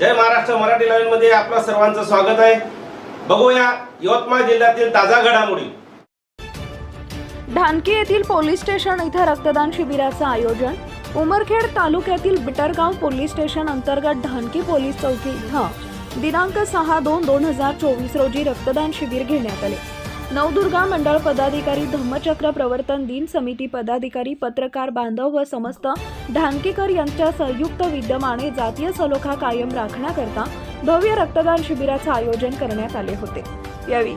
जय महाराष्ट्र. मराठी लाईव्हमध्ये आपलं सर्वांचं स्वागत आहे. बघूया यवतमाळ जिल्ह्यातील ताजा घडामोडी. ढानकी येथील पोलीस स्टेशन इथं रक्तदान शिबिराचं आयोजन. उमरखेड तालुक्यातील बिटरगाव पोलीस स्टेशन अंतर्गत ढानकी पोलीस चौकी इथं दिनांक सहा दोन दोन हजार चोवीस रोजी रक्तदान शिबिर घेण्यात आले. नवदुर्गा मंडळ पदाधिकारी धम्मचक्र प्रवर्तन दिन समिती पदाधिकारी पत्रकार बांधव व समस्त ढानकीकर यांच्या संयुक्त विद्यमाने जातीय सलोखा कायम राखण्याकरता भव्य रक्तदान शिबिराचं आयोजन करण्यात आले होते. यावेळी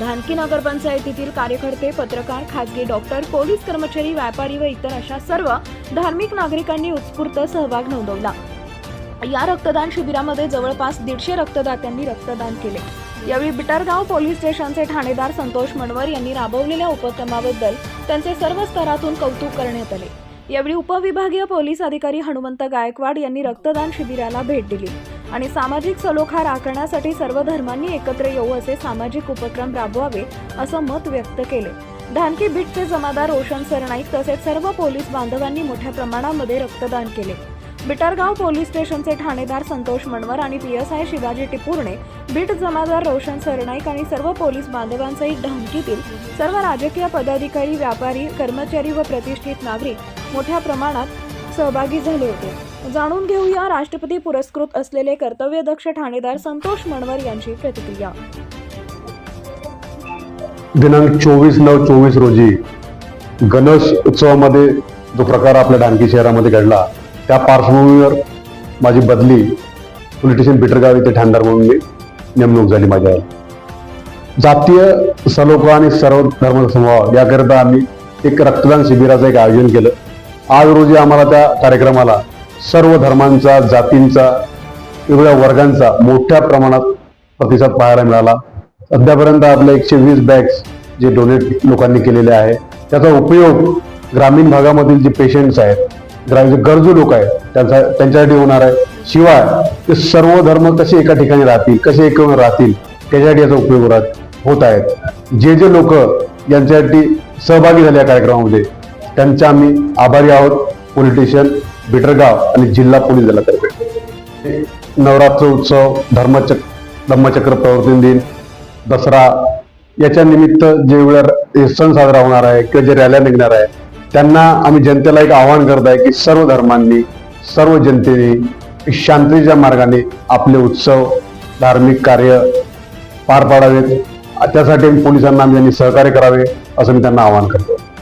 धानकी नगरपंचायतीतील कार्यकर्ते पत्रकार खासगी डॉक्टर पोलीस कर्मचारी व्यापारी व इतर अशा सर्व धार्मिक नागरिकांनी उत्स्फूर्त सहभाग नोंदवला. या रक्तदान शिबिरामध्ये जवळपास दीडशे रक्तदात्यांनी रक्तदान केले. यावेळी बिटरगाव पोलीस स्टेशनचे ठाणेदार संतोष मनवर यांनी राबवलेल्या उपक्रमाबद्दल त्यांचे सर्व स्तरातून कौतुक करण्यात आले. यावेळी उपविभागीय पोलीस अधिकारी हनुमंत गायकवाड यांनी रक्तदान शिबिराला भेट दिली आणि सामाजिक सलोखा राखण्यासाठी सर्व धर्मांनी एकत्र येऊ असे सामाजिक उपक्रम राबवावे असं मत व्यक्त केले. धानकी बीटचे जमादार रोशन सरनाईक तसेच सर्व पोलीस बांधवांनी मोठ्या प्रमाणामध्ये रक्तदान केले. बिटरगाव पोलीस स्टेशनचे ठाणेदार संतोष मनवर आणि P S I Shivaji Tipurne beat जमादार रोशन सरनाईक आणि सर्व पोलीस बांधवांसहित धमकीतील सर्व राजकीय पदाधिकारी व्यापारी कर्मचारी व प्रतिष्ठित नागरिक मोठ्या प्रमाणात सहभागी झाले होते. जाणून घेऊया राष्ट्रपती पुरस्कृत असलेले कर्तव्यदक्ष ठाणेदार संतोष मनवर यांची प्रतिक्रिया. दिनांक चोवीस नऊ चोवीस रोजी गणेश उत्सवामध्ये जो प्रकार आपल्या डांकी शहरामध्ये घडला त्या पार्श्वभूमीवर माझी बदली पोलीस स्टेशन बिटरगाव येथे ठाणदार म्हणून मी नेमणूक झाली माझ्यावर. जातीय सलोखा आणि सर्व धर्म समभाव याकरिता आम्ही एक रक्तदान शिबिराचं एक आयोजन केलं. आज रोजी आम्हाला त्या कार्यक्रमाला सर्व धर्मांचा जातींचा वेगवेगळ्या वर्गांचा मोठ्या प्रमाणात प्रतिसाद पाहायला मिळाला. सध्यापर्यंत आपले एकशे वीस बॅग्स जे डोनेट लोकांनी केलेले आहे त्याचा उपयोग ग्रामीण भागामधील जे पेशंट्स आहेत ग्रा जे गरजू लोक आहेत त्यांचा त्यांच्यासाठी होणार आहे. शिवाय ते सर्व धर्म कसे एका ठिकाणी राहतील कसे एक राहतील त्याच्यासाठी याचा उपयोग होत आहेत. जे जे लोक यांच्यासाठी सहभागी झाले या कार्यक्रमामध्ये त्यांचे आम्ही आभारी आहोत. पोलिटिशियन बिटरगाव आणि जिल्हा पोलीस दलातर्फे. नवरात्र उत्सव धर्मचक धम्मचक्र प्रवर्तन दिन दसरा याच्या निमित्त जे वेळा सण साजरा होणार आहे किंवा जे रॅल्या निघणार आहे त्यांना आम्ही जनतेला एक आवाहन करत आहे की सर्व धर्मांनी सर्व जनतेने शांतीच्या मार्गाने आपले उत्सव धार्मिक कार्य पार पाडावेत. त्यासाठी पोलिसांना आम्ही त्यांनी सहकार्य करावे असं मी त्यांना आवाहन करतो.